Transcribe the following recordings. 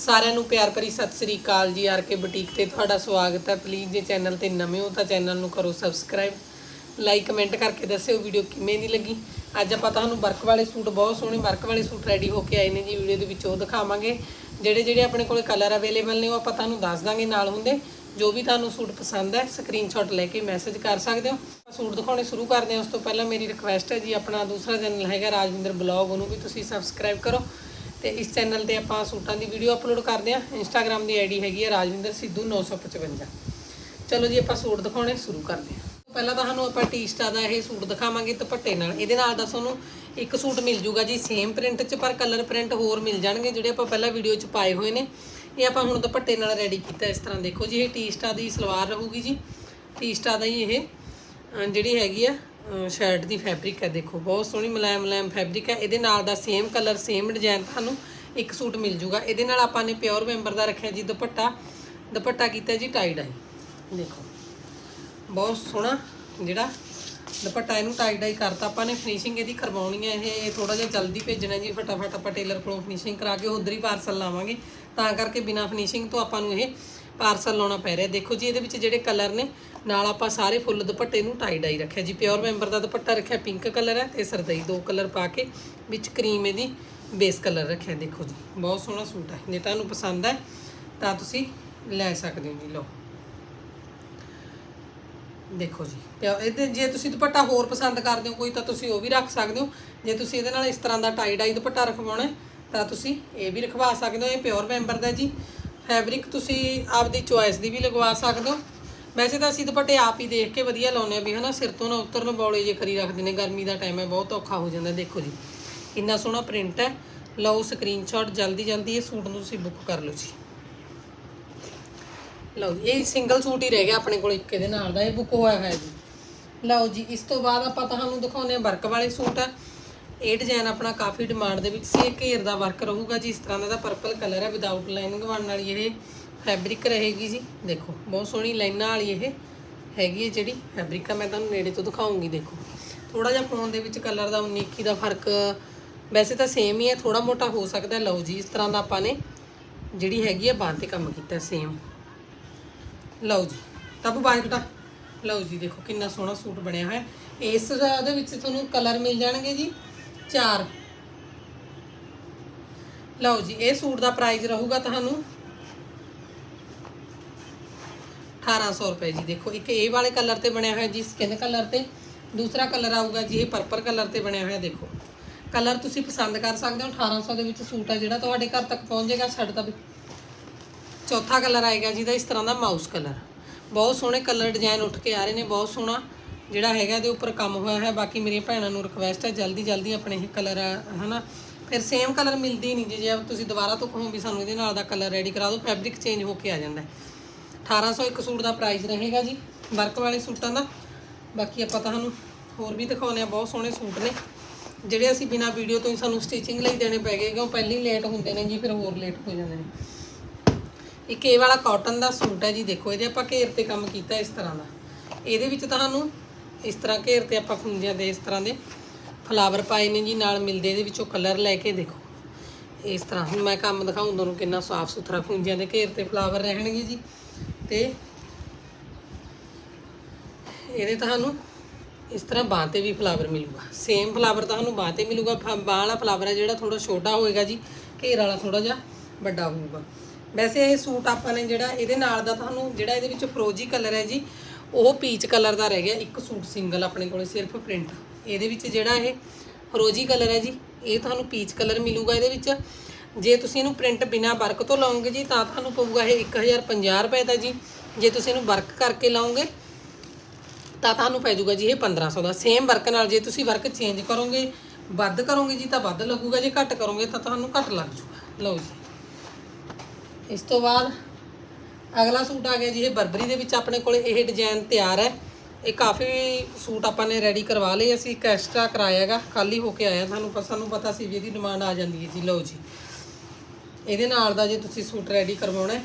ਸਾਰਿਆਂ ਨੂੰ ਪਿਆਰ ਭਰੀ ਸਤਿ ਸ੍ਰੀ ਅਕਾਲ ਜੀ, ਆਰ ਕੇ ਬੁਟੀਕ ਤੇ ਤੁਹਾਡਾ ਸਵਾਗਤ ਹੈ। ਪਲੀਜ਼ ਜੇ ਚੈਨਲ ਤੇ ਨਵੇਂ ਹੋ ਤਾਂ ਚੈਨਲ ਨੂੰ ਕਰੋ ਸਬਸਕ੍ਰਾਈਬ ਲਾਈਕ ਕਮੈਂਟ ਕਰਕੇ ਦੱਸਿਓ ਵੀਡੀਓ ਕਿਵੇਂ ਦੀ ਲੱਗੀ। ਅੱਜ ਆਪਾਂ ਤੁਹਾਨੂੰ ਵਰਕ ਵਾਲੇ ਸੂਟ, ਬਹੁਤ ਸੋਹਣੇ ਵਰਕ ਵਾਲੇ ਸੂਟ ਰੈਡੀ ਹੋ ਕੇ ਆਏ ਨੇ ਜੀ। ਵੀਡੀਓ ਦੇ ਵਿੱਚ ਉਹ ਦਿਖਾਵਾਂਗੇ। ਜਿਹੜੇ ਜਿਹੜੇ ਆਪਣੇ ਕੋਲੇ ਕਲਰ ਅਵੇਲੇਬਲ ਨੇ, ਉਹ ਆਪਾਂ ਤੁਹਾਨੂੰ ਦੱਸ ਦਾਂਗੇ ਨਾਲ ਹੁੰਦੇ। ਜੋ ਵੀ ਤੁਹਾਨੂੰ ਸੂਟ ਪਸੰਦ ਹੈ ਸਕਰੀਨਸ਼ਾਟ ਲੈ ਕੇ ਮੈਸੇਜ ਕਰ ਸਕਦੇ ਹੋ। ਸੂਟ ਦਿਖਾਉਣੇ ਸ਼ੁਰੂ ਕਰਦੇ ਹਾਂ। ਉਸ ਤੋਂ ਪਹਿਲਾਂ ਮੇਰੀ ਰਿਕੁਐਸਟ ਹੈ ਜੀ, ਆਪਣਾ ਦੂਸਰਾ ਚੈਨਲ ਹੈਗਾ ਰਾਜਵਿੰਦਰ ਬਲੌਗ। ਉਹਨੂੰ ਵੀ ਤੁਸੀਂ ਸਬਸਕ੍ਰਾਈਬ ਕਰੋ। ਤੇ ਇਸ ਚੈਨਲ ਤੇ ਆਪਾਂ ਸੂਟਾਂ ਦੀ ਵੀਡੀਓ ਅਪਲੋਡ ਕਰਦੇ ਹਾਂ। ਇੰਸਟਾਗ੍ਰam ਦੀ ਆਈਡੀ ਹੈਗੀ ਹੈ ਰਾਜਵਿੰਦਰ ਸਿੱਧੂ 955 ਚਲੋ ਜੀ, ਆਪਾਂ ਸੂਟ ਦਿਖਾਉਣੇ ਸ਼ੁਰੂ ਕਰਦੇ ਹਾਂ। ਪਹਿਲਾਂ ਤਾਂ ਸਾਨੂੰ ਆਪਾਂ ਟੀਸਟਾ ਦਾ ਇਹ ਸੂਟ ਦਿਖਾਵਾਂਗੇ ਦੁਪੱਟੇ ਨਾਲ। ਇਹਦੇ ਨਾਲ ਦਾ ਤੁਹਾਨੂੰ ਇੱਕ ਸੂਟ ਮਿਲ ਜੂਗਾ ਜੀ ਸੇਮ ਪ੍ਰਿੰਟ 'ਚ, ਪਰ ਕਲਰ ਪ੍ਰਿੰਟ ਹੋਰ ਮਿਲ ਜਾਣਗੇ ਜਿਹੜੇ ਆਪਾਂ ਪਹਿਲਾਂ ਵੀਡੀਓ 'ਚ ਪਾਏ ਹੋਏ ਨੇ। ਇਹ ਆਪਾਂ ਹੁਣ ਦੁਪੱਟੇ ਨਾਲ ਰੈਡੀ ਕੀਤਾ ਇਸ ਤਰ੍ਹਾਂ ਦੇਖੋ ਜੀ, ਇਹ ਟੀਸਟਾ ਦੀ ਸਲਵਾਰ ਰਹੂਗੀ ਜੀ। ਟੀਸਟਾ ਦਾ ਹੀ ਇਹ ਜਿਹੜੀ ਹੈਗੀ ਆ ਸ਼ਰਟ ਦੀ ਫੈਬਰਿਕ ਹੈ, ਦੇਖੋ, ਬਹੁਤ ਸੋਹਣੀ ਮੁਲਾਇਮ ਮੁਲਾਇਮ ਫੈਬਰਿਕ ਹੈ। ਇਹਦੇ ਨਾਲ ਦਾ ਸੇਮ ਕਲਰ ਸੇਮ ਡਿਜ਼ਾਈਨ ਤੁਹਾਨੂੰ ਇੱਕ ਸੂਟ ਮਿਲ ਜੂਗਾ। ਇਹਦੇ ਨਾਲ ਆਪਾਂ ਨੇ ਪਿਓਰ ਮੈਂਬਰ ਦਾ ਰੱਖਿਆ ਜੀ ਦੁਪੱਟਾ। ਦੁਪੱਟਾ ਕੀਤਾ ਜੀ ਟਾਈ ਡਾਈ ਦੇਖੋ, ਬਹੁਤ ਸੋਹਣਾ ਜਿਹੜਾ ਦੁਪੱਟਾ ਇਹਨੂੰ ਟਾਈ ਡਾਈ ਕਰਤਾ ਆਪਾਂ ਨੇ। ਫਿਨਿਸ਼ਿੰਗ ਇਹਦੀ ਕਰਵਾਉਣੀ ਹੈ ਇਹ। ਥੋੜਾ ਜਿਹਾ ਜਲਦੀ ਭੇਜਣਾ ਜੀ, ਫਟਾਫਟ ਆਪਾਂ ਟੇਲਰ ਕੋਲੋਂ ਫਿਨਿਸ਼ਿੰਗ ਕਰਾ ਕੇ ਉਧਰ ਹੀ ਪਾਰਸਲ ਲਾਵਾਂਗੇ। ਤਾਂ ਕਰਕੇ ਬਿਨਾ ਫਿਨਿਸ਼ਿੰਗ ਤੋਂ ਆਪਾਂ ਨੂੰ ਇਹ ਪਾਰਸਲ ਲਾਉਣਾ ਪੈ ਰਿਹਾ। ਦੇਖੋ ਜੀ, ਇਹਦੇ ਵਿੱਚ ਜਿਹੜੇ ਕਲਰ ਨੇ, ਨਾਲ ਆਪਾਂ ਸਾਰੇ ਫੁੱਲ ਦੁਪੱਟੇ ਨੂੰ ਟਾਈ ਡਾਈ ਰੱਖਿਆ ਜੀ। ਪਿਓਰ ਮੈਂਬਰ ਦਾ ਦੁਪੱਟਾ ਰੱਖਿਆ ਪਿੰਕ ਕਲਰ ਹੈ ਤੇ ਸਰਦਈ ਦੋ ਕਲਰ ਪਾ ਕੇ ਵਿੱਚ ਕਰੀਮ ਇਹਦੀ ਬੇਸ ਕਲਰ ਰੱਖਿਆ। ਦੇਖੋ ਜੀ, ਬਹੁਤ ਸੋਹਣਾ ਸੂਟ ਹੈ। ਜੇ ਤੁਹਾਨੂੰ ਪਸੰਦ ਹੈ, ਤਾਂ ਤੁਸੀਂ ਲੈ ਸਕਦੇ ਹੋ ਜੀ, ਲਓ। ਦੇਖੋ ਜੀ ਪਿਆ ਇਹਦੇ ਜੇ ਤੁਸੀਂ ਦੁਪੱਟਾ ਹੋਰ ਪਸੰਦ ਕਰਦੇ ਹੋ ਕੋਈ, ਤਾਂ ਤੁਸੀਂ ਉਹ ਵੀ ਰੱਖ ਸਕਦੇ ਹੋ। ਜੇ ਤੁਸੀਂ ਇਹਦੇ ਨਾਲ ਇਸ ਤਰ੍ਹਾਂ ਦਾ ਟਾਈ ਡਾਈ ਦੁਪੱਟਾ ਰਖਵਾਉਣਾ ਤਾਂ ਤੁਸੀਂ ਇਹ ਵੀ ਰਖਵਾ ਸਕਦੇ ਹੋ। ਇਹ ਪਿਓਰ ਮੈਂਬਰ ਦਾ ਜੀ। ਫੈਬਰਿਕ ਤੁਸੀਂ ਆਪਦੀ ਚੁਆਇਸ ਦੀ ਵੀ ਲਗਵਾ ਸਕਦੇ ਹੋ। ਵੈਸੇ ਤਾਂ ਅਸੀਂ ਦੁਪੱਟੇ ਆਪ ਹੀ ਦੇਖ ਕੇ ਵਧੀਆ ਲਾਉਂਦੇ ਆ ਵੀ ਹਨਾ, ਸਿਰ ਤੋਂ ਨਾ ਉਤਰਨ ਬੌਲੇ ਜੇ ਕਰੀ ਰੱਖਦੇ ਨੇ। ਗਰਮੀ ਦਾ ਟਾਈਮ ਹੈ, ਬਹੁਤ ਔਖਾ ਹੋ ਜਾਂਦਾ, ਦੇਖੋ ਜੀ। ਕਿੰਨਾ ਸੋਹਣਾ ਪ੍ਰਿੰਟ ਹੈ। ਲਓ ਸਕਰੀਨਸ਼ਾਟ ਜਲਦੀ ਜਲਦੀ ਇਹ ਸੂਟ ਨੂੰ ਤੁਸੀਂ ਬੁੱਕ ਕਰ ਲਓ ਜੀ। ਲਓ ਜੀ, ਇਹ ਸਿੰਗਲ ਸੂਟ ਹੀ ਰਹਿ ਗਿਆ ਆਪਣੇ ਕੋਲ ਇੱਕ ਇਹਦੇ ਨਾਲ ਦਾ, ਇਹ ਬੁੱਕ ਹੋਇਆ ਹੈ ਜੀ। ਲਓ ਜੀ, ਇਸ ਤੋਂ ਬਾਅਦ ਆਪਾਂ ਤੁਹਾਨੂੰ ਦਿਖਾਉਂਦੇ ਹਾਂ ਵਰਕ ਵਾਲੇ ਸੂਟ ਆ ਇਹ ਡਿਜ਼ਾਈਨ ਆਪਣਾ ਕਾਫੀ ਡਿਮਾਂਡ ਦੇ ਵਿੱਚ ਸੀ। ਇਹ ਘੇਰ ਦਾ ਵਰਕ ਰਹੂਗਾ ਜੀ। ਇਸ ਤਰ੍ਹਾਂ ਦਾ ਇਹਦਾ ਪਰਪਲ ਕਲਰ ਹੈ। ਵਿਦਆਊਟ ਲਾਈਨਿੰਗ ਬਣਨ ਵਾਲੀ ਇਹ ਫੈਬਰਿਕ ਰਹੇਗੀ ਜੀ। ਦੇਖੋ, ਬਹੁਤ ਸੋਹਣੀ ਲਾਈਨਾਂ ਵਾਲੀ ਇਹ ਹੈਗੀ ਹੈ ਜਿਹੜੀ ਫੈਬਰਿਕ ਆ। ਮੈਂ ਤੁਹਾਨੂੰ ਨੇੜੇ ਤੋਂ ਦਿਖਾਉਂਗੀ, ਦੇਖੋ। ਥੋੜਾ ਜਿਹਾ ਫੋਨ ਦੇ ਵਿੱਚ ਕਲਰ ਦਾ 19 ਦਾ ਫ਼ਰਕ ਵੈਸੇ ਤਾਂ ਸੇਮ ਹੀ ਹੈ। ਥੋੜਾ ਮੋਟਾ ਹੋ ਸਕਦਾ ਲਓ ਜੀ, ਇਸ ਤਰ੍ਹਾਂ ਦਾ ਆਪਾਂ ਨੇ ਜਿਹੜੀ ਹੈਗੀ ਹੈ ਬਾਂਹ ਤੇ ਕੰਮ ਕੀਤਾ ਸੇਮ ਲਓ ਜੀ ਤਬ ਬਾਜ ਬਟਾ ਲਓ ਜੀ, ਦੇਖੋ ਕਿੰਨਾ ਸੋਹਣਾ ਸੂਟ ਬਣਿਆ ਹੋਇਆ। ਇਸ ਦਾ ਦੇ ਵਿੱਚ ਤੁਹਾਨੂੰ ਕਲਰ ਮਿਲ ਜਾਣਗੇ ਜੀ। ਚਾਰ। ਲਓ ਜੀ, ਇਹ ਸੂਟ ਦਾ ਪ੍ਰਾਈਸ ਰਹੂਗਾ ਤੁਹਾਨੂੰ 1800 ਰੁਪਏ ਜੀ। ਦੇਖੋ, ਇੱਕ ਇਹ ਵਾਲੇ ਕਲਰ ਤੇ ਬਣਿਆ ਹੋਇਆ ਜੀ ਸਕਿਨ ਕਲਰ ਤੇ। ਦੂਸਰਾ ਕਲਰ ਆਊਗਾ ਜੀ, ਇਹ ਪਰਪਲ ਕਲਰ ਤੇ ਬਣਿਆ ਹੋਇਆ, ਦੇਖੋ। ਕਲਰ ਤੁਸੀਂ ਪਸੰਦ ਕਰ ਸਕਦੇ ਹੋ 1800 ਦੇ ਵਿੱਚ ਸੂਟ ਆ ਜਿਹੜਾ, ਤੁਹਾਡੇ ਘਰ ਤੱਕ ਪਹੁੰਚ ਜਾਏਗਾ, ਸਾਡੇ ਤਾਂ ਵੀ। ਚੌਥਾ ਕਲਰ ਆਏਗਾ ਜਿਹਦਾ ਇਸ ਤਰ੍ਹਾਂ ਦਾ ਮਾਊਸ ਕਲਰ ਬਹੁਤ ਸੋਹਣੇ ਕਲਰ ਡਿਜ਼ਾਈਨ ਉੱਠ ਕੇ ਆ ਰਹੇ ਨੇ, ਬਹੁਤ ਸੋਹਣਾ। ਜਿਹੜਾ ਹੈਗਾ ਇਹਦੇ ਉੱਪਰ ਕੰਮ ਹੋਇਆ ਹੈ। ਬਾਕੀ ਮੇਰੀਆਂ ਭੈਣਾਂ ਨੂੰ ਰਿਕਵੈਸਟ ਹੈ, ਜਲਦੀ ਜਲਦੀ ਆਪਣੇ ਇਹ ਕਲਰ ਹਨਾ। ਫਿਰ ਸੇਮ ਕਲਰ ਮਿਲਦੀ ਨਹੀਂ ਜੀ। ਜੇ ਤੁਸੀਂ ਦੁਬਾਰਾ ਤੋਂ ਕਹੋ ਵੀ ਸਾਨੂੰ ਇਹਦੇ ਨਾਲ ਦਾ ਕਲਰ ਰੈਡੀ ਕਰਾ ਦਿਓ ਫੈਬਰਿਕ ਚੇਂਜ ਹੋ ਕੇ ਆ ਜਾਂਦਾ ਹੈ। 1800 ਇੱਕ ਸੂਟ ਦਾ ਪ੍ਰਾਈਸ ਰਹੇਗਾ ਜੀ, ਵਰਕ ਵਾਲੇ ਸੂਟਾਂ ਦਾ। ਬਾਕੀ ਆਪਾਂ ਤੁਹਾਨੂੰ ਹੋਰ ਵੀ ਦਿਖਾਉਨੇ ਆ ਬਹੁਤ ਸੋਹਣੇ ਸੂਟ ਨੇ। ਜਿਹੜੇ ਅਸੀਂ ਬਿਨਾ ਵੀਡੀਓ ਤੋਂ ਹੀ ਸਾਨੂੰ ਸਟਿਚਿੰਗ ਲਈ ਦੇਣੇ ਪੈ ਗਏ, ਕਿਉਂ ਪਹਿਲਾਂ ਹੀ ਲੇਟ ਹੁੰਦੇ ਨੇ ਜੀ, ਫਿਰ ਹੋਰ ਲੇਟ ਹੋ ਜਾਂਦੇ ਨੇ। ਇੱਕ ਇਹ ਵਾਲਾ ਕਾਟਨ ਦਾ ਸੂਟ ਹੈ ਜੀ, ਦੇਖੋ, ਇਹਦੇ ਆਪਾਂ ਘੇਰ ਤੇ ਕੰਮ ਕੀਤਾ ਇਸ ਤਰ੍ਹਾਂ ਦਾ। ਇਹਦੇ ਵਿੱਚ ਤੁਹਾਨੂੰ ਇਸ ਤਰ੍ਹਾਂ ਘੇਰ ਤੇ ਆਪਾਂ ਖੁੰਝਿਆਂ ਦੇ ਇਸ ਤਰ੍ਹਾਂ ਦੇ ਫਲਾਵਰ ਪਾਏ ਨੇ ਜੀ, ਨਾਲ ਮਿਲਦੇ ਇਹਦੇ ਵਿੱਚੋਂ ਕਲਰ ਲੈ ਕੇ ਦੇਖੋ। ਇਸ ਤਰ੍ਹਾਂ, ਹੁਣ ਮੈਂ ਕੰਮ ਦਿਖਾਉਂ ਤੁਹਾਨੂੰ ਕਿੰਨਾ ਸਾਫ਼ ਸੁਥਰਾ ਖੁੰਝਿਆਂ ਦੇ ਘੇਰ ਤੇ ਫਲਾਵਰ ਰਹਿਣਗੇ ਜੀ। ਤੇ ਇਹਦੇ ਤੁਹਾਨੂੰ ਇਸ ਤਰ੍ਹਾਂ ਬਾਂਹ ਤੇ ਵੀ ਫਲਾਵਰ ਮਿਲੂਗਾ। ਸੇਮ ਫਲਾਵਰ ਤੁਹਾਨੂੰ ਬਾਂਹ ਤੇ ਮਿਲੂਗਾ, ਫ- ਬਾਂਹ ਵਾਲਾ ਫਲਾਵਰ ਹੈ ਜਿਹੜਾ ਥੋੜਾ ਛੋਟਾ ਹੋਏਗਾ ਜੀ, ਘੇਰ ਵਾਲਾ ਥੋੜਾ ਜਿਹਾ ਵੱਡਾ ਹੋਊਗਾ। ਵੈਸੇ ਇਹ ਸੂਟ ਆਪਾਂ ਨੇ ਜਿਹੜਾ, ਇਹਦੇ ਨਾਲ ਦਾ ਤੁਹਾਨੂੰ ਜਿਹੜਾ ਇਹਦੇ ਵਿੱਚ ਫਰੋਜੀ ਕਲਰ ਹੈ ਜੀ ਉਹ ਪੀਚ ਕਲਰ ਦਾ ਰਹਿ ਗਿਆ, ਇੱਕ ਸੂਟ ਸਿੰਗਲ ਆਪਣੇ ਕੋਲੇ ਸਿਰਫ ਪ੍ਰਿੰਟ ਇਹਦੇ ਵਿੱਚ ਜਿਹੜਾ ਇਹ ਫਰੋਜੀ ਕਲਰ ਹੈ ਜੀ, ਇਹ ਤੁਹਾਨੂੰ ਪੀਚ ਕਲਰ ਮਿਲੂਗਾ ਇਹਦੇ ਵਿੱਚ। ਜੇ ਤੁਸੀਂ ਇਹਨੂੰ ਪ੍ਰਿੰਟ ਬਿਨਾ ਵਰਕ ਤੋਂ ਲਾਉਂਗੇ ਜੀ, ਤਾਂ ਤੁਹਾਨੂੰ ਪਊਗਾ ਇਹ 1050 ਰੁਪਏ ਦਾ ਜੀ। ਜੇ ਤੁਸੀਂ ਇਹਨੂੰ ਵਰਕ ਕਰਕੇ ਲਾਓਗੇ, ਤਾਂ ਤੁਹਾਨੂੰ ਪੈ ਜਾਊਗਾ ਜੀ ਇਹ 1500 ਦਾ। ਸੇਮ ਵਰਕ ਨਾਲ ਜੇ ਤੁਸੀਂ ਵਰਕ ਚੇਂਜ ਕਰੋਗੇ, ਵੱਧ ਕਰੋਗੇ ਜੀ, ਤਾਂ ਵੱਧ ਲੱਗੂਗਾ। ਜੇ ਘੱਟ ਕਰੋਗੇ, ਤਾਂ ਤੁਹਾਨੂੰ ਘੱਟ ਲੱਗ ਜਾਊਗਾ। ਲਓ ਜੀ। ਇਸ ਤੋਂ ਬਾਅਦ ਅਗਲਾ ਸੂਟ ਆ ਗਿਆ ਜੀ, ਇਹ ਬਰਬਰੀ ਦੇ ਵਿੱਚ ਆਪਣੇ ਕੋਲ ਇਹ ਡਿਜ਼ਾਈਨ ਤਿਆਰ ਹੈ। ਇਹ ਕਾਫੀ ਸੂਟ ਆਪਾਂ ਨੇ ਰੈਡੀ ਕਰਵਾ ਲਏ, ਅਸੀਂ ਇੱਕ ਐਕਸਟਰਾ ਕਰਾਇਆ ਹੈਗਾ ਕੱਲ ਹੀ ਹੋ ਕੇ ਆਇਆ ਤੁਹਾਨੂੰ ਪਤਾ ਸਾਨੂੰ ਪਤਾ ਸੀ ਵੀ ਇਹਦੀ ਡਿਮਾਂਡ ਆ ਜਾਂਦੀ ਹੈ ਜੀ, ਲਓ ਜੀ। ਇਹਦੇ ਨਾਲ ਦਾ ਜੇ ਤੁਸੀਂ ਸੂਟ ਰੈਡੀ ਕਰਵਾਉਣਾ ਹੈ,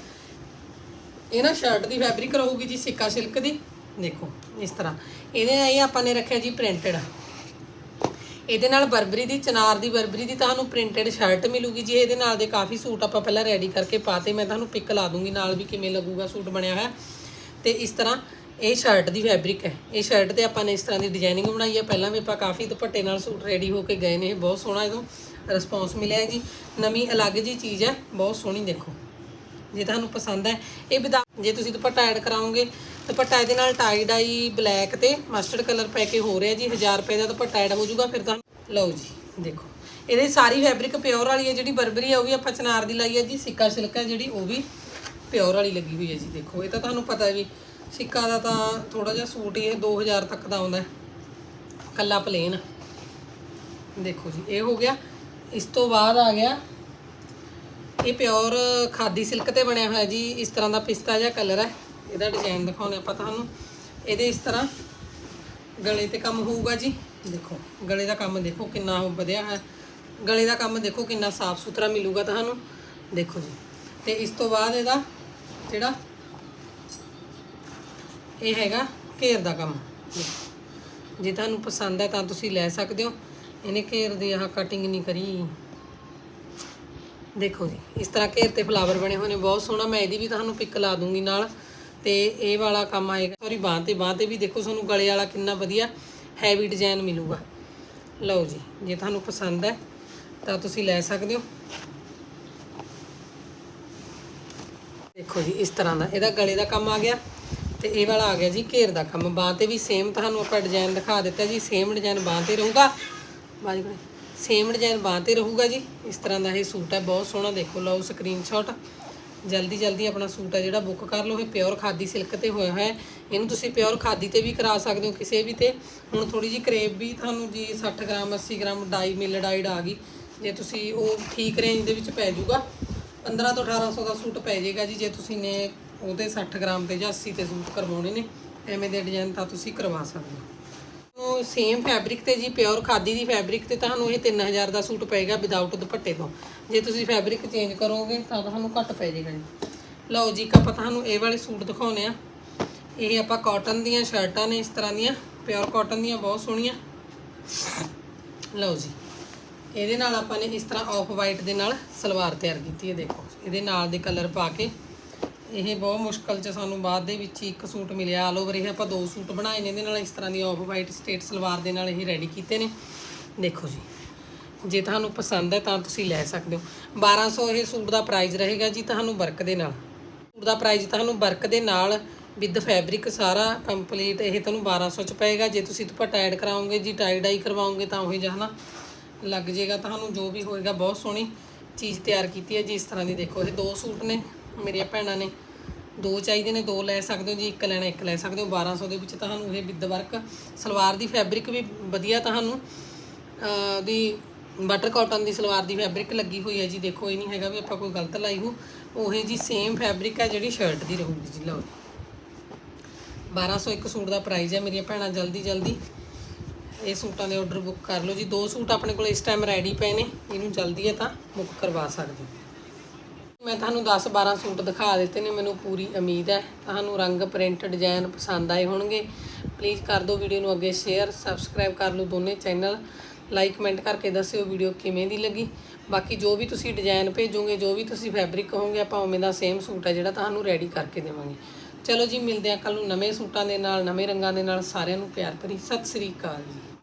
ਇਹ ਨਾ ਸ਼ਰਟ ਦੀ ਫੈਬਰਿਕ ਰਹੂਗੀ ਜੀ, ਸਿੱਕਾ ਸਿਲਕ ਦੀ। ਦੇਖੋ, ਇਸ ਤਰ੍ਹਾਂ। ਇਹਦੇ ਇਹ ਆਪਾਂ ਨੇ ਰੱਖਿਆ ਜੀ ਪ੍ਰਿੰਟਡ ਇਹਦੇ ਨਾਲ ਬਰਬਰੀ ਦੀ, ਚਨਾਰ ਦੀ ਬਰਬਰੀ ਦੀ ਤੁਹਾਨੂੰ ਪ੍ਰਿੰਟਡ ਸ਼ਰਟ ਮਿਲੂਗੀ ਜੀ। ਇਹਦੇ ਨਾਲ ਦੇ ਕਾਫੀ ਸੂਟ ਆਪਾਂ ਪਹਿਲਾਂ ਰੈਡੀ ਕਰਕੇ ਪਾਤੇ ਮੈਂ ਤੁਹਾਨੂੰ ਪਿਕ ਲਾ ਦੂੰਗੀ ਨਾਲ ਵੀ ਕਿਵੇਂ ਲੱਗੂਗਾ ਸੂਟ ਬਣਿਆ ਹੋਇਆ। ਤੇ ਇਸ ਤਰ੍ਹਾਂ ਇਹ ਸ਼ਰਟ ਦੀ ਫੈਬਰਿਕ ਹੈ। ਇਹ ਸ਼ਰਟ ਤੇ ਆਪਾਂ ਨੇ ਇਸ ਤਰ੍ਹਾਂ ਦੀ ਡਿਜ਼ਾਈਨਿੰਗ ਬਣਾਈ ਹੈ। ਪਹਿਲਾਂ ਵੀ ਆਪਾਂ ਕਾਫੀ ਦੁਪੱਟੇ ਨਾਲ ਸੂਟ ਰੈਡੀ ਹੋ ਕੇ ਗਏ ਨੇ। ਇਹ ਬਹੁਤ ਸੋਹਣਾ ਇਹਦੋਂ ਰਿਸਪੌਂਸ ਮਿਲਿਆ ਜੀ। ਨਵੀਂ ਅਲੱਗ ਜੀ ਚੀਜ਼ ਹੈ। ਬਹੁਤ ਸੋਹਣੀ ਦੇਖੋ। ਜੇ ਤੁਹਾਨੂੰ ਪਸੰਦ ਹੈ, ਇਹ ਵਿਦਾ ਜੇ ਤੁਸੀਂ ਦੁਪੱਟਾ ਐਡ ਕਰਾਓਗੇ, ਦੁਪੱਟਾ ਇਹਦੇ ਨਾਲ ਟਾਈ ਡਾਈ ਬਲੈਕ ਤੇ ਮਸਟਰਡ ਕਲਰ ਪੈ ਕੇ ਹੋ ਰਿਹਾ ਜੀ 1000 ਰੁਪਏ ਦਾ ਦੁਪੱਟਾ ਐਡ ਹੋ ਜਾਊਗਾ, ਫਿਰ ਤਾਂ ਲਓ ਜੀ, ਦੇਖੋ। ਇਹਦੇ ਸਾਰੀ ਫੈਬਰਿਕ ਪਿਓਰ ਵਾਲੀ ਹੈ, ਜਿਹੜੀ ਬਰਬਰੀ ਹੈ ਉਹ ਵੀ ਆਪਾਂ ਚਨਾਰ ਦੀ ਲਾਈ ਹੈ ਜੀ, ਸਿੱਕਾ ਸਿਲਕ ਹੈ ਜਿਹੜੀ, ਉਹ ਵੀ ਪਿਓਰ ਵਾਲੀ ਲੱਗੀ ਹੋਈ ਹੈ ਜੀ, ਦੇਖੋ। ਇਹ ਤਾਂ ਤੁਹਾਨੂੰ ਪਤਾ ਵੀ, ਸਿੱਕਾ ਦਾ ਤਾਂ ਥੋੜਾ ਜਿਹਾ ਸੂਟ ਹੀ ਇਹ 2000 ਤੱਕ ਦਾ ਆਉਂਦਾ ਹੈ। ਕੱਲਾ ਪਲੇਨ ਦੇਖੋ ਜੀ, ਇਹ ਹੋ ਗਿਆ। ਇਸ ਤੋਂ ਬਾਅਦ ਆ ਗਿਆ ਇਹ ਪਿਓਰ ਖਾਦੀ ਸਿਲਕ ਤੇ ਬਣਿਆ ਹੋਇਆ ਜੀ। ਇਸ ਤਰ੍ਹਾਂ ਦਾ ਪਿਸਤਾ ਜਿਹਾ ਕਲਰ ਹੈ। ਇਹਦਾ ਡਿਜ਼ਾਈਨ ਦਿਖਾਉਂਦੇ ਆਪਾਂ ਤੁਹਾਨੂੰ। ਇਹਦੇ ਇਸ ਤਰ੍ਹਾਂ ਗਲੇ ਤੇ ਕੰਮ ਹੋਊਗਾ ਜੀ। ਦੇਖੋ, ਗਲੇ ਦਾ ਕੰਮ ਦੇਖੋ ਕਿੰਨਾ ਉਹ ਵਧਿਆ ਹੈ। ਗਲੇ ਦਾ ਕੰਮ ਦੇਖੋ ਕਿੰਨਾ ਸਾਫ਼ ਸੁਥਰਾ ਮਿਲੂਗਾ ਤੁਹਾਨੂੰ। ਦੇਖੋ ਜੀ। ਤੇ ਇਸ ਤੋਂ ਬਾਅਦ ਇਹਦਾ ਜਿਹੜਾ ਇਹ ਹੈਗਾ ਘੇਰ ਦਾ ਕੰਮ। ਜੇ ਤੁਹਾਨੂੰ ਪਸੰਦ ਹੈ ਤਾਂ ਤੁਸੀਂ ਲੈ ਸਕਦੇ ਹੋ। ਇਹਨੇ ਘੇਰ ਦੀ ਆਹ ਕਟਿੰਗ ਨਹੀਂ ਕਰੀ। ਦੇਖੋ ਜੀ, ਇਸ ਤਰ੍ਹਾਂ ਘੇਰ ਤੇ ਫਲਾਵਰ ਬਣੇ ਹੋਏ ਨੇ, ਬਹੁਤ ਸੋਹਣਾ, ਮੈਂ ਇਹਦੀ ਵੀ ਤੁਹਾਨੂੰ ਪਿਕ ਲਾ ਦੂੰਗੀ ਨਾਲ। ਤੇ ਇਹ ਵਾਲਾ ਕੰਮ ਆਏਗਾ। ਸੌਰੀ ਬਾਂਹ ਤੇ ਬਾਂਹ ਤੇ ਵੀ ਦੇਖੋ ਤੁਹਾਨੂੰ ਗਲੇ ਵਾਲਾ ਕਿੰਨਾ ਵਧੀਆ ਹੈਵੀ ਡਿਜ਼ਾਈਨ ਮਿਲੂਗਾ। ਲਓ ਜੀ, ਜੇ ਤੁਹਾਨੂੰ ਪਸੰਦ ਹੈ, ਤਾਂ ਤੁਸੀਂ ਲੈ ਸਕਦੇ ਹੋ। ਦੇਖੋ ਜੀ, ਇਸ ਤਰ੍ਹਾਂ ਦਾ, ਇਹਦਾ ਗਲੇ ਦਾ ਕੰਮ ਆ ਗਿਆ। ਤੇ ਇਹ ਵਾਲਾ ਆ ਗਿਆ ਜੀ, ਘੇਰ ਦਾ ਕੰਮ। ਬਾਂਹ ਤੇ ਵੀ ਸੇਮ ਤੁਹਾਨੂੰ ਆਪਾਂ ਡਿਜ਼ਾਈਨ ਦਿਖਾ ਦਿੱਤਾ ਜੀ ਸੇਮ ਡਿਜ਼ਾਈਨ ਬਾਂਹ ਤੇ ਰਹੂਗਾ। ਬਾਜੀ ਕੋਲੇ। ਸੇਮ ਡਿਜ਼ਾਈਨ ਬਾਂਹ ਤੇ ਰਹੂਗਾ ਜੀ। ਇਸ ਤਰ੍ਹਾਂ ਦਾ ਇਹ ਸੂਟ ਹੈ, ਬਹੁਤ ਸੋਹਣਾ ਦੇਖੋ, ਲਓ ਸਕਰੀਨਸ਼ਾਟ ਜਲਦੀ ਜਲਦੀ ਆਪਣਾ ਸੂਟ ਹੈ ਜਿਹੜਾ ਬੁੱਕ ਕਰ ਲਓ। ਇਹ ਪਿਓਰ ਖਾਦੀ ਸਿਲਕ ਤੇ ਹੋਇਆ ਹੋਇਆ ਇਹਨੂੰ ਤੁਸੀਂ ਪਿਓਰ ਖਾਦੀ ਤੇ ਵੀ ਕਰਾ ਸਕਦੇ ਹੋ ਕਿਸੇ ਵੀ ਤੇ। ਹੁਣ ਥੋੜੀ ਜੀ ਕਰੇਬ ਵੀ ਤੁਹਾਨੂੰ ਜੀ 60 ਗ੍ਰਾਮ 80 ਗ੍ਰਾਮ ਡਾਈ ਮਿਲ ਡਾਈਡ ਆ ਗਈ। ਜੇ ਤੁਸੀਂ ਉਹ ਠੀਕ ਰੇਂਜ ਦੇ ਵਿੱਚ ਪੈ ਜਾਊਗਾ 15 ਤੋਂ 1800 ਦਾ ਸੂਟ ਪੈ ਜਾਏਗਾ ਜੀ, ਜੇ ਤੁਸੀਂ ਨੇ ਉਹਦੇ 60 ਗ੍ਰਾਮ ਤੇ ਜਾਂ 80 ਤੇ ਸੂਟ ਕਰਵਾਉਣੇ ਨੇ। ਐਵੇਂ ਦੇ ਡਿਜ਼ਾਈਨ ਤਾਂ ਤੁਸੀਂ ਕਰਵਾ ਸਕਦੇ ਹੋ। ਉਹ ਸੇਮ ਫੈਬਰਿਕ ਤੇ ਜੀ ਪਿਓਰ ਖਾਦੀ ਦੀ ਫੈਬਰਿਕ ਤੇ ਤੁਹਾਨੂੰ ਇਹ 3000 ਦਾ ਸੂਟ ਪਏਗਾ ਵਿਦਆਊਟ ਦੁਪੱਟੇ ਤੋਂ। ਜੇ ਤੁਸੀਂ ਫੈਬਰਿਕ ਚੇਂਜ ਕਰੋਗੇ ਤਾਂ ਤੁਹਾਨੂੰ ਘੱਟ ਪੈ ਜਾਏਗਾ ਜੀ। ਲਓ ਜੀ, ਇੱਕ ਆਪਾਂ ਤੁਹਾਨੂੰ ਇਹ ਵਾਲੇ ਸੂਟ ਦਿਖਾਉਨੇ ਆ ਇਹ ਆਪਾਂ ਕਾਟਨ ਦੀਆਂ ਸ਼ਰਟਾਂ ਨੇ ਇਸ ਤਰ੍ਹਾਂ ਦੀਆਂ ਪਿਓਰ ਕਾਟਨ ਦੀਆਂ, ਬਹੁਤ ਸੋਹਣੀਆਂ। ਲਓ ਜੀ, ਇਹਦੇ ਨਾਲ ਆਪਾਂ ਨੇ ਇਸ ਤਰ੍ਹਾਂ ਆਫ ਵਾਈਟ ਦੇ ਨਾਲ ਸਲਵਾਰ ਤਿਆਰ ਕੀਤੀ ਹੈ, ਦੇਖੋ। ਇਹਦੇ ਨਾਲ ਦੇ ਕਲਰ ਪਾ ਕੇ ਇਹ ਬਹੁਤ ਮੁਸ਼ਕਲ ਚ ਸਾਨੂੰ ਬਾਅਦ ਦੇ ਵਿੱਚ ਹੀ ਇੱਕ ਸੂਟ ਮਿਲਿਆ। ਆਲ ਓਵਰ ਇਹ ਆਪਾਂ ਦੋ ਸੂਟ ਬਣਾਏ ਨੇ, ਇਹਦੇ ਨਾਲ ਇਸ ਤਰ੍ਹਾਂ ਦੀ ਆਫ ਵਾਈਟ ਸਟੇਟ ਸਲਵਾਰ ਦੇ ਨਾਲ ਇਹ ਰੈਡੀ ਕੀਤੇ ਨੇ। ਦੇਖੋ ਜੀ, ਜੇ ਤੁਹਾਨੂੰ ਪਸੰਦ ਹੈ ਤਾਂ ਤੁਸੀਂ ਲੈ ਸਕਦੇ ਹੋ। 1200 ਇਹ ਸੂਟ ਦਾ ਪ੍ਰਾਈਸ ਰਹੇਗਾ ਜੀ ਤੁਹਾਨੂੰ ਵਰਕ ਦੇ ਨਾਲ। ਸੂਟ ਦਾ ਪ੍ਰਾਈਸ ਤੁਹਾਨੂੰ ਵਰਕ ਦੇ ਨਾਲ ਵਿਦ ਫੈਬਰਿਕ ਸਾਰਾ ਕੰਪਲੀਟ ਇਹ ਤੁਹਾਨੂੰ 1200 ਚ ਪਏਗਾ। ਜੇ ਤੁਸੀਂ ਦੁਪੱਟਾ ਐਡ ਕਰਾਓਗੇ ਜੀ ਟਾਈ ਡਾਈ ਕਰਵਾਓਗੇ ਤਾਂ ਉਹੀ ਜਹਨਾ ਲੱਗ ਜਾਏਗਾ। ਤੁਹਾਨੂੰ ਜੋ ਵੀ ਹੋਏਗਾ ਬਹੁਤ ਸੋਹਣੀ ਚੀਜ਼ ਤਿਆਰ ਕੀਤੀ ਹੈ ਜੀ, ਇਸ ਤਰ੍ਹਾਂ ਦੀ ਦੇਖੋ। ਇਹ ਦੋ ਸੂਟ ਨੇ। ਮੇਰੀਆਂ ਭੈਣਾਂ ਨੇ। ਦੋ ਚਾਹੀਦੇ ਨੇ, ਦੋ ਲੈ ਸਕਦੇ ਹੋ ਜੀ, ਇੱਕ ਲੈਣਾ, ਇੱਕ ਲੈ ਸਕਦੇ ਹੋ। 1200 ਦੇ ਵਿੱਚ ਤੁਹਾਨੂੰ ਇਹ ਵਿਦ ਵਰਕ, ਸਲਵਾਰ ਦੀ ਫੈਬਰਿਕ ਵੀ ਵਧੀਆ ਤੁਹਾਨੂੰ। ਦੀ ਬਟਰ ਕਾਟਨ ਦੀ ਸਲਵਾਰ ਦੀ ਫੈਬਰਿਕ ਲੱਗੀ ਹੋਈ ਹੈ ਜੀ। ਦੇਖੋ, ਇਹ ਨਹੀਂ ਹੈਗਾ ਵੀ ਆਪਾਂ ਕੋਈ ਗਲਤ ਲਾਈ ਹੋ। ਉਹੇ ਜੀ ਸੇਮ ਫੈਬਰਿਕ ਹੈ ਜਿਹੜੀ ਸ਼ਰਟ ਦੀ ਰਹੂਗੀ ਜੀ, ਲਓ 1200 ਇੱਕ ਸੂਟ ਦਾ ਪ੍ਰਾਈਸ ਹੈ ਮੇਰੀਆਂ ਭੈਣਾਂ, ਜਲਦੀ ਜਲਦੀ। ਇਹ ਸੂਟਾਂ ਦੇ ਆਰਡਰ ਬੁੱਕ ਕਰ ਲਓ ਜੀ। ਦੋ ਸੂਟ ਆਪਣੇ ਕੋਲ ਇਸ ਟਾਈਮ ਰੈਡੀ ਪਏ ਨੇ। ਇਹਨੂੰ ਜਲਦੀ ਹੈ ਤਾਂ ਬੁੱਕ ਕਰਵਾ ਸਕਦੇ ਹੋ। ਮੈਂ ਤੁਹਾਨੂੰ 10 12 ਸੂਟ ਦਿਖਾ ਦਿੱਤੇ ਨੇ, ਮੈਨੂੰ ਪੂਰੀ ਉਮੀਦ ਹੈ। ਤੁਹਾਨੂੰ ਰੰਗ, ਪ੍ਰਿੰਟ, ਡਿਜ਼ਾਈਨ ਪਸੰਦ ਆਏ ਹੋਣਗੇ। ਪਲੀਜ਼ ਕਰ ਦਿਓ ਵੀਡੀਓ ਨੂੰ ਅੱਗੇ ਸ਼ੇਅਰ ਸਬਸਕ੍ਰਾਈਬ ਕਰ ਲਓ ਦੋਨੇ ਚੈਨਲ ਲਾਈਕ ਕਮੈਂਟ ਕਰਕੇ ਦੱਸਿਓ ਵੀਡੀਓ ਕਿਵੇਂ ਦੀ ਲੱਗੀ। ਬਾਕੀ ਜੋ ਵੀ ਤੁਸੀਂ ਡਿਜ਼ਾਈਨ ਭੇਜੋਗੇ, ਜੋ ਵੀ ਤੁਸੀਂ ਫੈਬਰਿਕ ਕਹੋਗੇ, ਆਪਾਂ ਉਵੇਂ ਦਾ ਸੇਮ ਸੂਟ ਹੈ ਜਿਹੜਾ ਤੁਹਾਨੂੰ ਰੈਡੀ ਕਰਕੇ ਦੇਵਾਂਗੇ। ਚਲੋ ਜੀ, ਮਿਲਦੇ ਆ ਕੱਲ ਨੂੰ ਨਵੇਂ ਸੂਟਾਂ ਦੇ ਨਾਲ, ਨਵੇਂ ਰੰਗਾਂ ਦੇ ਨਾਲ ਸਾਰਿਆਂ ਨੂੰ ਪਿਆਰ ਭਰੀ। ਸਤਿ ਸ੍ਰੀ ਅਕਾਲ ਜੀ।